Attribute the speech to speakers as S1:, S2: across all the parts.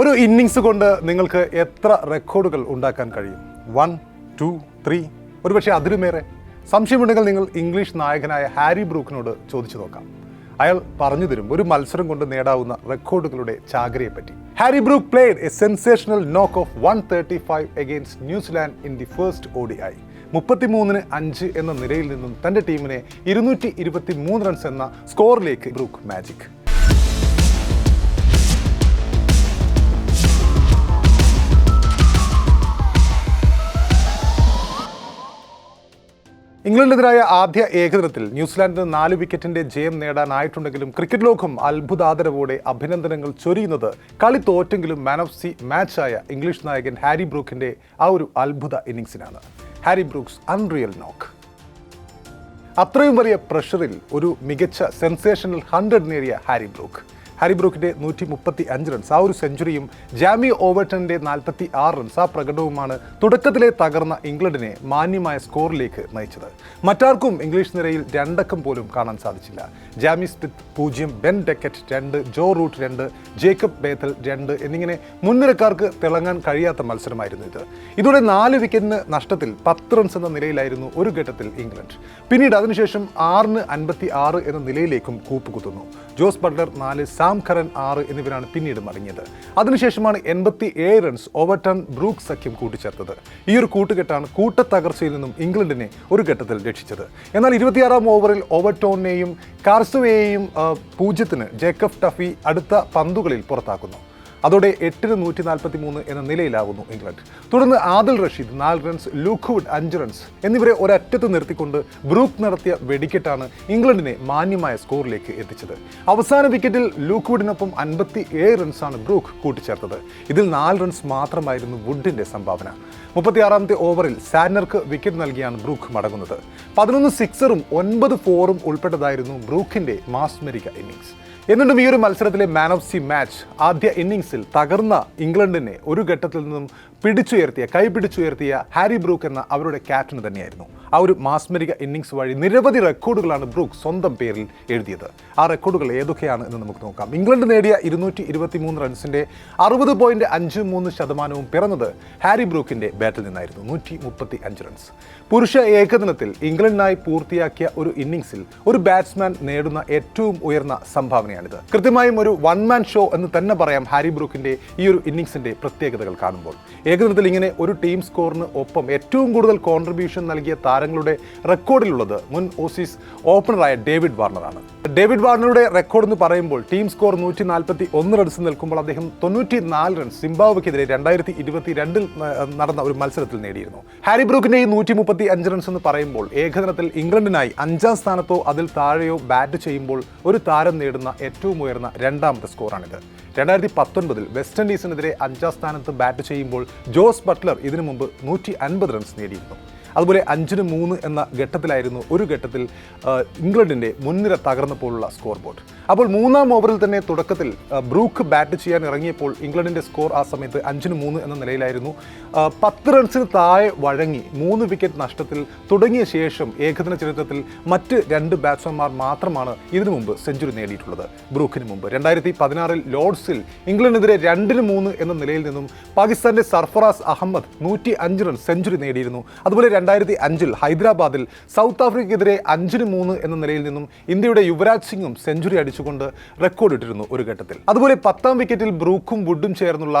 S1: ഒരു ഇന്നിങ്സ് കൊണ്ട് നിങ്ങൾക്ക് എത്ര റെക്കോർഡുകൾ ഉണ്ടാക്കാൻ കഴിയും? വൺ ടു ത്രീ ഒരുപക്ഷെ അതിലുമേറെ. സംശയമുണ്ടെങ്കിൽ നിങ്ങൾ ഇംഗ്ലീഷ് നായകനായ ഹാരി ബ്രൂക്കിനോട് ചോദിച്ചു നോക്കാം. അയാൾ പറഞ്ഞു തരും ഒരു മത്സരം കൊണ്ട് നേടാവുന്ന റെക്കോർഡുകളുടെ ചാകരയെ പറ്റി Harry Brook played a sensational knock of one thirty five against New Zealand in the first ODI I മുപ്പത്തിമൂന്നിന് അഞ്ച് എന്ന നിലയിൽ നിന്നും തന്റെ ടീമിനെ ഇരുന്നൂറ്റി ഇരുപത്തി മൂന്ന് റൺസ് എന്ന സ്കോറിലേക്ക് ബ്രൂക്ക് മാജിക് ഇംഗ്ലണ്ടിനെതിരായ ആദ്യ ഏകദിനത്തിൽ ന്യൂസിലാൻഡിന് നാല് വിക്കറ്റിന്റെ ജയം നേടാനായിട്ടുണ്ടെങ്കിലും ക്രിക്കറ്റ് ലോകം അത്ഭുതാദരവോടെ അഭിനന്ദനങ്ങൾ ചൊരിയുന്നത് കളി തോറ്റെങ്കിലും മാൻ ഓഫ് സി മാച്ചായ ഇംഗ്ലീഷ് നായകൻ ഹാരി ബ്രൂക്കിന്റെ ആ ഒരു അത്ഭുത ഇന്നിങ്സിനാണ് ഹാരി ബ്രൂക്സ് അൺറിയൽ നോക്ക് അത്രയും വലിയ പ്രഷറിൽ ഒരു മികച്ച സെൻസേഷണൽ ഹൺഡ്രഡ് നേടിയ ഹാരി ബ്രൂക്ക്. ഹാരി ബ്രൂക്കിന്റെ നൂറ്റി മുപ്പത്തി അഞ്ച് റൺസ് ആ ഒരു സെഞ്ചുറിയും ജാമി ഓവർട്ടണിന്റെ നാൽപ്പത്തി ആറ് റൺസ് ആ പ്രകടനവുമാണ് തുടക്കത്തിലെ തകർന്ന ഇംഗ്ലണ്ടിനെ മാന്യമായ സ്കോറിലേക്ക് നയിച്ചത്. മറ്റാർക്കും ഇംഗ്ലീഷ് നിരയിൽ രണ്ടക്കം പോലും കാണാൻ സാധിച്ചില്ല. ജാമി സ്മിത്ത് പൂജ്യം ബെൻ ഡെക്കറ്റ് രണ്ട് ജോ റൂട്ട് രണ്ട് ജേക്കബ് ബേത്തൽ രണ്ട് എന്നിങ്ങനെ മുൻനിരക്കാർക്ക് തിളങ്ങാൻ കഴിയാത്ത മത്സരമായിരുന്നു ഇത്. ഇതോടെ നാല് വിക്കറ്റിന് നഷ്ടത്തിൽ പത്ത് റൺസ് എന്ന നിലയിലായിരുന്നു ഒരു ഘട്ടത്തിൽ ഇംഗ്ലണ്ട്. പിന്നീട് അതിനുശേഷം ആറിന് അൻപത്തി ആറ് എന്ന നിലയിലേക്കും കൂപ്പുകുത്തുന്നു. ജോസ് ബട്ട്ലർ നാല് സാം ഖറൻ ആറ് എന്നിവരാണ് പിന്നീട് മടങ്ങിയത്. അതിനുശേഷമാണ് എൺപത്തി ഏഴ് റൺസ് ഓവർടൺ ബ്രൂക്ക് സഖ്യം കൂട്ടിച്ചേർത്തത്. ഈ ഒരു കൂട്ടുകെട്ടാണ് കൂട്ടത്തകർച്ചയിൽ നിന്നും ഇംഗ്ലണ്ടിനെ ഒരു ഘട്ടത്തിൽ രക്ഷിച്ചത്. എന്നാൽ ഇരുപത്തിയാറാം ഓവറിൽ ഓവർടോണിനെയും കാർസുവേയെയും പൂജ്യത്തിന് ജേക്കബ് ടഫി അടുത്ത പന്തുകളിൽ പുറത്താക്കുന്നു. അതോടെ എട്ടിന് നൂറ്റി നാൽപ്പത്തി മൂന്ന് എന്ന നിലയിലാകുന്നു ഇംഗ്ലണ്ട്. തുടർന്ന് ആദിൽ റഷീദ് നാല് റൺസ് ലൂക്ക്വുഡ് അഞ്ച് റൺസ് എന്നിവരെ ഒരറ്റത്ത് നിർത്തിക്കൊണ്ട് ബ്രൂക്ക് നടത്തിയ വെടിക്കെട്ടാണ് ഇംഗ്ലണ്ടിനെ മാന്യമായ സ്കോറിലേക്ക് എത്തിച്ചത്. അവസാന വിക്കറ്റിൽ ലൂക്ക്വുഡിനൊപ്പം അൻപത്തി ഏഴ് റൺസാണ് ബ്രൂക്ക് കൂട്ടിച്ചേർത്തത്. ഇതിൽ നാല് റൺസ് മാത്രമായിരുന്നു വുഡിന്റെ സംഭാവന. മുപ്പത്തിയാറാമത്തെ ഓവറിൽ സാനർക്ക് വിക്കറ്റ് നൽകിയാണ് ബ്രൂക്ക് മടങ്ങുന്നത്. പതിനൊന്ന് സിക്സറും ഒൻപത് ഫോറും ഉൾപ്പെട്ടതായിരുന്നു ബ്രൂക്കിന്റെ മാസ്മരിക ഇന്നിങ്സ് എന്നിട്ടും ഈ ഒരു മത്സരത്തിലെ മാൻ ഓഫ് സി മാച്ച് ആദ്യ ഇന്നിങ്സിൽ തകർന്ന ഇംഗ്ലണ്ടിനെ ഒരു ഘട്ടത്തിൽ നിന്നും പിടിച്ചുയർത്തിയ കൈ പിടിച്ചുയർത്തിയ ഹാരി ബ്രൂക്ക് എന്ന അവരുടെ ക്യാപ്റ്റന് തന്നെയായിരുന്നു. ആ ഒരു മാസ്മരിക ഇന്നിങ്സ് വഴി നിരവധി റെക്കോർഡുകളാണ് ബ്രൂക്ക് സ്വന്തം പേരിൽ എഴുതിയത്. ആ റെക്കോർഡുകൾ ഏതൊക്കെയാണ് എന്ന് നമുക്ക് നോക്കാം. ഇംഗ്ലണ്ട് നേടിയ ഇരുന്നൂറ്റി ഇരുപത്തി മൂന്ന് റൺസിന്റെ അറുപത് പോയിന്റ് അഞ്ച് മൂന്ന് ശതമാനവും പിറന്നത് ഹാരി ബ്രൂക്കിന്റെ ബാറ്റിൽ നിന്നായിരുന്നു. നൂറ്റി മുപ്പത്തി അഞ്ച് റൺസ് പുരുഷ ഏകദിനത്തിൽ ഇംഗ്ലണ്ടിനായി പൂർത്തിയാക്കിയ ഒരു ഇന്നിങ്സിൽ ഒരു ബാറ്റ്സ്മാൻ നേടുന്ന ഏറ്റവും ഉയർന്ന സംഭാവനയാണിത് കൃത്യമായും ഒരു വൺ മാൻ ഷോ എന്ന് തന്നെ പറയാം ഹാരി ബ്രൂക്കിന്റെ ഈ ഒരു ഇന്നിങ്സിന്റെ പ്രത്യേകതകൾ കാണുമ്പോൾ. ഏകദിനത്തിൽ ഇങ്ങനെ ഒരു ടീം സ്കോറിന് ഒപ്പം ഏറ്റവും കൂടുതൽ കോൺട്രിബ്യൂഷൻ നൽകിയ താരങ്ങളുടെ റെക്കോർഡിലുള്ളത് മുൻ ഓസീസ് ഓപ്പണറായ ഡേവിഡ് വാർണറാണ് ഡേവിഡ് വാർണറുടെ റെക്കോർഡ് എന്ന് പറയുമ്പോൾ ടീം സ്കോർ നൂറ്റി നാൽപ്പത്തി ഒന്ന് റൺസ് നിൽക്കുമ്പോൾ അദ്ദേഹം തൊണ്ണൂറ്റി നാല് റൺസ് സിംബാബ്വയ്ക്കെതിരെ രണ്ടായിരത്തി ഇരുപത്തി രണ്ടിൽ നടന്ന ഒരു മത്സരത്തിൽ നേടിയിരുന്നു. ഹാരി ബ്രൂക്കിന്റെ ഈ നൂറ്റി മുപ്പത്തി അഞ്ച് റൺസ് എന്ന് പറയുമ്പോൾ ഏകദിനത്തിൽ ഇംഗ്ലണ്ടിനായി അഞ്ചാം സ്ഥാനത്തോ അതിൽ താഴെയോ ബാറ്റ് ചെയ്യുമ്പോൾ ഒരു താരം നേടുന്ന ഏറ്റവും ഉയർന്ന രണ്ടാമത്തെ സ്കോറാണിത്. രണ്ടായിരത്തി പത്തൊൻപതിൽ വെസ്റ്റ് ഇൻഡീസിനെതിരെ അഞ്ചാം സ്ഥാനത്ത് ബാറ്റ് ചെയ്യുമ്പോൾ ജോസ് ബട്ട്ലർ ഇതിനു മുമ്പ് നൂറ്റി അൻപത് റൺസ് നേടിയിരുന്നു. അതുപോലെ അഞ്ചിന് മൂന്ന് എന്ന ഘട്ടത്തിലായിരുന്നു ഒരു ഘട്ടത്തിൽ ഇംഗ്ലണ്ടിന്റെ മുൻനിര തകർന്നപ്പോഴുള്ള സ്കോർ ബോർഡ് അപ്പോൾ മൂന്നാം ഓവറിൽ തന്നെ തുടക്കത്തിൽ ബ്രൂക്ക് ബാറ്റ് ചെയ്യാൻ ഇറങ്ങിയപ്പോൾ ഇംഗ്ലണ്ടിന്റെ സ്കോർ ആ സമയത്ത് അഞ്ചിന് മൂന്ന് എന്ന നിലയിലായിരുന്നു. പത്ത് റൺസിന് താഴെ വഴങ്ങി മൂന്ന് വിക്കറ്റ് നഷ്ടത്തിൽ തുടങ്ങിയ ശേഷം ഏകദിന ചരിത്രത്തിൽ മറ്റ് രണ്ട് ബാറ്റ്സ്മാൻമാർ മാത്രമാണ് ഇതിനു മുമ്പ് സെഞ്ചുറി നേടിയിട്ടുള്ളത്. ബ്രൂക്കിന് മുമ്പ്. രണ്ടായിരത്തി പതിനാറിൽ ലോർഡ്സിൽ ഇംഗ്ലണ്ടിനെതിരെ രണ്ടിന് മൂന്ന് എന്ന നിലയിൽ നിന്നും പാകിസ്ഥാന്റെ സർഫറാസ് അഹമ്മദ് നൂറ്റി അഞ്ച് റൺ സെഞ്ചുറി നേടിയിരുന്നു. അതുപോലെ രണ്ടായിരത്തി അഞ്ചിൽ ഹൈദരാബാദിൽ സൗത്ത് ആഫ്രിക്കയ്ക്കെതിരെ അഞ്ചിന് മൂന്ന് എന്ന നിലയിൽ നിന്നും ഇന്ത്യയുടെ യുവരാജ് സിംഗും സെഞ്ചുറി അടിച്ചുകൊണ്ട് റെക്കോർഡ് ഇട്ടിരുന്നു ഒരു ഘട്ടത്തിൽ. അതുപോലെ പത്താം വിക്കറ്റിൽ ബ്രൂക്കും വുഡും ചേർന്നുള്ള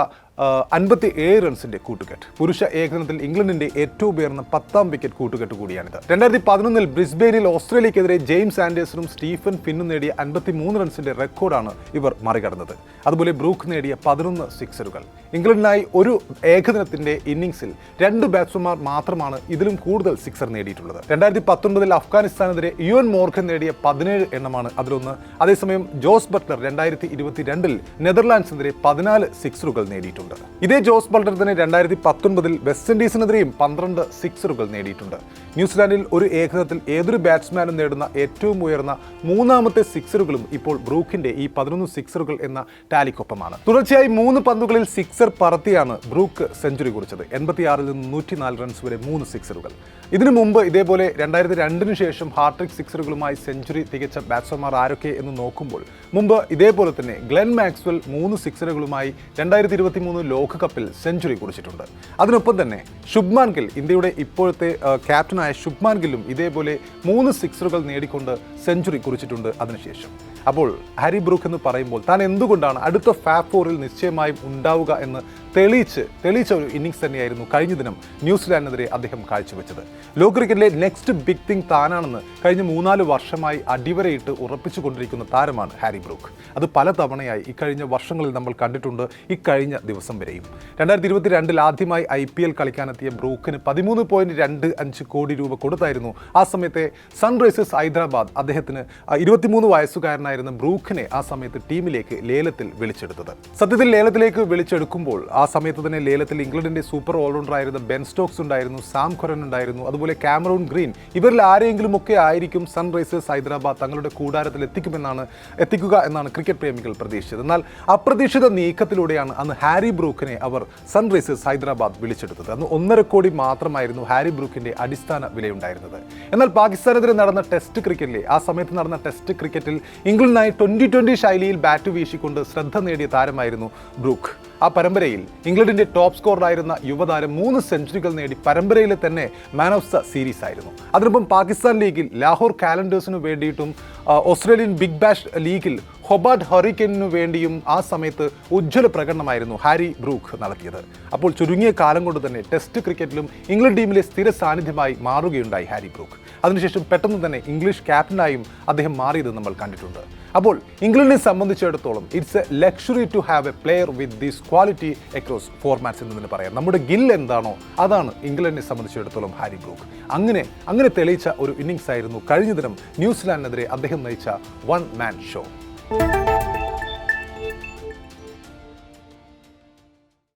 S1: അൻപത്തി ഏഴ് റൺസിന്റെ കൂട്ടുകെട്ട്. പുരുഷ ഏകദിനത്തിൽ ഇംഗ്ലണ്ടിന്റെ ഏറ്റവും ഉയർന്ന പത്താം വിക്കറ്റ് കൂട്ടുകെട്ട് കൂടിയാണിത്. രണ്ടായിരത്തി പതിനൊന്നിൽ ബ്രിസ്ബെയിനിൽ ഓസ്ട്രേലിയക്കെതിരെ ജെയിംസ് ആൻഡേഴ്സണും സ്റ്റീഫൻ ഫിന്നും നേടിയ അൻപത്തി മൂന്ന് റൺസിന്റെ റെക്കോർഡാണ് ഇവർ മറികടന്നത്. അതുപോലെ ബ്രൂക്ക് നേടിയ പതിനൊന്ന് സിക്സറുകൾ. ഇംഗ്ലണ്ടിനായി ഒരു ഏകദിനത്തിന്റെ ഇന്നിംഗ്സിൽ രണ്ട് ബാറ്റ്സ്മാൻമാർ മാത്രമാണ് ഇതിലും കൂടുതൽ സിക്സർ നേടിയിട്ടുള്ളത്. രണ്ടായിരത്തി പത്തൊൻപതിൽ അഫ്ഗാനിസ്ഥാനെതിരെ ഇയോൻ മോർഖൻ നേടിയ പതിനേഴ് എണ്ണമാണ് അതിലൊന്ന്. അതേസമയം ജോസ് ബട്ട്ലർ രണ്ടായിരത്തി ഇരുപത്തി രണ്ടിൽ നെതർലാൻഡ്സിനെതിരെ പതിനാല് സിക്സറുകൾ നേടിയിട്ടുണ്ട്. ഇതേ ജോസ് ബട്ട്ലർ തന്നെ രണ്ടായിരത്തി പത്തൊൻപതിൽ വെസ്റ്റ് ഇൻഡീസിനെതിരെയും പന്ത്രണ്ട് സിക്സറുകൾ നേടിയിട്ടുണ്ട്. ന്യൂസിലാൻഡിൽ ഒരു ഏകദിനത്തിൽ ഏതൊരു ബാറ്റ്സ്മാനും നേടുന്ന ഏറ്റവും ഉയർന്ന മൂന്നാമത്തെ സിക്സറുകളും ഇപ്പോൾ ബ്രൂക്കിന്റെ ഈ പതിനൊന്ന് സിക്സറുകൾ എന്ന ടാലിക്കൊപ്പമാണ്. തുടർച്ചയായി മൂന്ന് പന്തുകളിൽ സിക്സർ പറത്തിയാണ് ബ്രൂക്ക് സെഞ്ചുറി കുറിച്ചത്. എൺപത്തിയാറിൽ നിന്ന് നൂറ്റിനാല് റൺസ് വരെ മൂന്ന് സിക്സറുകൾ ഇതിനു മുമ്പ് ഇതേപോലെ രണ്ടായിരത്തി രണ്ടിന് ശേഷം ഹാർട്രിക് സിക്സറുകളുമായി സെഞ്ചുറി തികച്ച ബാറ്റ്സ്മാൻമാർ ആരൊക്കെ എന്ന് നോക്കുമ്പോൾ മുമ്പ് ഇതേപോലെ തന്നെ ഗ്ലെൻ മാക്സ്വൽ മൂന്ന് സിക്സറുകളുമായി രണ്ടായിരത്തി ഇരുപത്തി മൂന്ന് ലോകകപ്പിൽ സെഞ്ചുറി കുറിച്ചിട്ടുണ്ട്. അതിനൊപ്പം തന്നെ ശുഭ്മാൻ ഗിൽ ഇന്ത്യയുടെ ഇപ്പോഴത്തെ ക്യാപ്റ്റനായ ശുഭ്മാൻ ഗില്ലും ഇതേപോലെ മൂന്ന് സിക്സറുകൾ നേടിക്കൊണ്ട് സെഞ്ചുറി കുറിച്ചിട്ടുണ്ട് അതിനുശേഷം. അപ്പോൾ ഹാരി ബ്രൂക്ക് എന്ന് പറയുമ്പോൾ താൻ എന്തുകൊണ്ടാണ് അടുത്ത ഫാബ് ഫോറിൽ നിശ്ചയമായും ഉണ്ടാവുക എന്ന് തെളിയിച്ച് തെളിയിച്ച ഒരു ഇന്നിങ്സ് തന്നെയായിരുന്നു കഴിഞ്ഞ ദിനം ന്യൂസിലാൻഡിനെതിരെ അദ്ദേഹം കാഴ്ചവെച്ചത് ലോക ക്രിക്കറ്റിലെ നെക്സ്റ്റ് ബിഗ് തിങ് താനാണെന്ന് കഴിഞ്ഞ മൂന്നാൽ വർഷമായി അടിവരയിട്ട് ഉറപ്പിച്ചുകൊണ്ടിരിക്കുന്ന താരമാണ് ഹാരി ബ്രൂക്ക്. അത് പല തവണയായി ഇക്കഴിഞ്ഞ വർഷങ്ങളിൽ നമ്മൾ കണ്ടിട്ടുണ്ട് ഇക്കഴിഞ്ഞ ദിവസം വരെയും. രണ്ടായിരത്തി ഇരുപത്തി രണ്ടിൽ ആദ്യമായി ഐ പി എൽ കളിക്കാനെത്തിയ ബ്രൂക്കിന് പതിമൂന്ന് പോയിന്റ് രണ്ട് അഞ്ച് കോടി രൂപ കൊടുത്തായിരുന്നു. ആ സമയത്തെ സൺറൈസേഴ്സ് ഹൈദരാബാദ് അദ്ദേഹത്തിന് ഇരുപത്തിമൂന്ന് വയസ്സുകാരനായിരുന്ന ബ്രൂക്കിനെ ആ സമയത്ത് ടീമിലേക്ക് ലേലത്തിൽ വിളിച്ചെടുത്തത്. സത്യത്തിൽ ലേലത്തിലേക്ക് വിളിച്ചെടുക്കുമ്പോൾ ആ സമയത്ത് തന്നെ ലേലത്തിൽ ഇംഗ്ലണ്ടിന്റെ സൂപ്പർ ഓൾറൗണ്ടർ ആയിരുന്ന ബെൻ സ്റ്റോക്സ് ഉണ്ടായിരുന്നു. സാം ഖൊറൻ ഉണ്ടായിരുന്നു. അതുപോലെ ക്യാമറൂൺ ഗ്രീൻ. ഇവരിൽ ആരെങ്കിലും ഒക്കെ ആയിരിക്കും സൺറൈസേഴ്സ് ഹൈദരാബാദ് തങ്ങളുടെ കൂടാരത്തിൽ എത്തിക്കുമെന്നാണ് എത്തിക്കുക എന്നാണ് ക്രിക്കറ്റ് പ്രേമികൾ പ്രതീക്ഷിച്ചത്. എന്നാൽ അപ്രതീക്ഷിത നീക്കത്തിലൂടെയാണ് അന്ന് ഹാരി ബ്രൂക്കിനെ അവർ സൺറൈസേഴ്സ് ഹൈദരാബാദ് വിളിച്ചെടുത്തത്. അന്ന് ഒന്നര കോടി മാത്രമായിരുന്നു ഹാരി ബ്രൂക്കിന്റെ അടിസ്ഥാന വിലയുണ്ടായിരുന്നത്. എന്നാൽ പാകിസ്ഥാനെതിരെ നടന്ന ടെസ്റ്റ് ക്രിക്കറ്റിലെ ആ സമയത്ത് നടന്ന ടെസ്റ്റ് ക്രിക്കറ്റിൽ ഇംഗ്ലണ്ടിനായി ട്വന്റി ട്വന്റി ശൈലിയിൽ ബാറ്റ് വീശിക്കൊണ്ട് ശ്രദ്ധ നേടിയ താരമായിരുന്നു ബ്രൂക്ക്. ആ പരമ്പരയിൽ ഇംഗ്ലണ്ടിന്റെ ടോപ്പ് സ്കോറിലായിരുന്ന യുവതാരം മൂന്ന് സെഞ്ചുറികൾ നേടി പരമ്പരയിലെ തന്നെ മാൻ ഓഫ് ദ സീരീസ് ആയിരുന്നു. അതിനൊപ്പം പാകിസ്ഥാൻ ലീഗിൽ ലാഹോർ കാലൻഡേഴ്സിനു വേണ്ടിയിട്ടും ഓസ്ട്രേലിയൻ ബിഗ് ബാഷ് ലീഗിൽ ഹൊബാർട്ട് ഹൊറിക്കനു വേണ്ടിയും ആ സമയത്ത് ഉജ്ജ്വല പ്രകടനമായിരുന്നു ഹാരി ബ്രൂക്ക് നടത്തിയത്. അപ്പോൾ ചുരുങ്ങിയ കാലം കൊണ്ട് തന്നെ ടെസ്റ്റ് ക്രിക്കറ്റിലും ഇംഗ്ലണ്ട് ടീമിലെ സ്ഥിര സാന്നിധ്യമായി മാറുകയുണ്ടായി ഹാരി ബ്രൂക്ക്. അതിനുശേഷം പെട്ടെന്ന് തന്നെ ഇംഗ്ലീഷ് ക്യാപ്റ്റനായും അദ്ദേഹം മാറിയത് നമ്മൾ കണ്ടിട്ടുണ്ട്. അപ്പോൾ ഇംഗ്ലണ്ടിനെ സംബന്ധിച്ചിടത്തോളം it's a luxury to have a player with these quality across formats എന്ന് തന്നെ പറയാം. നമ്മുടെ ഗിൽ എന്താണോ അതാണ് ഇംഗ്ലണ്ടിനെ സംബന്ധിച്ചിടത്തോളം ഹാരി ബ്രൂക്ക്. അങ്ങനെ അങ്ങനെ തെളിയിച്ച ഒരു ഇന്നിങ്സ് ആയിരുന്നു കഴിഞ്ഞ ദിനം ന്യൂസിലാൻഡിനെതിരെ അദ്ദേഹം നയിച്ച one man show Thank you.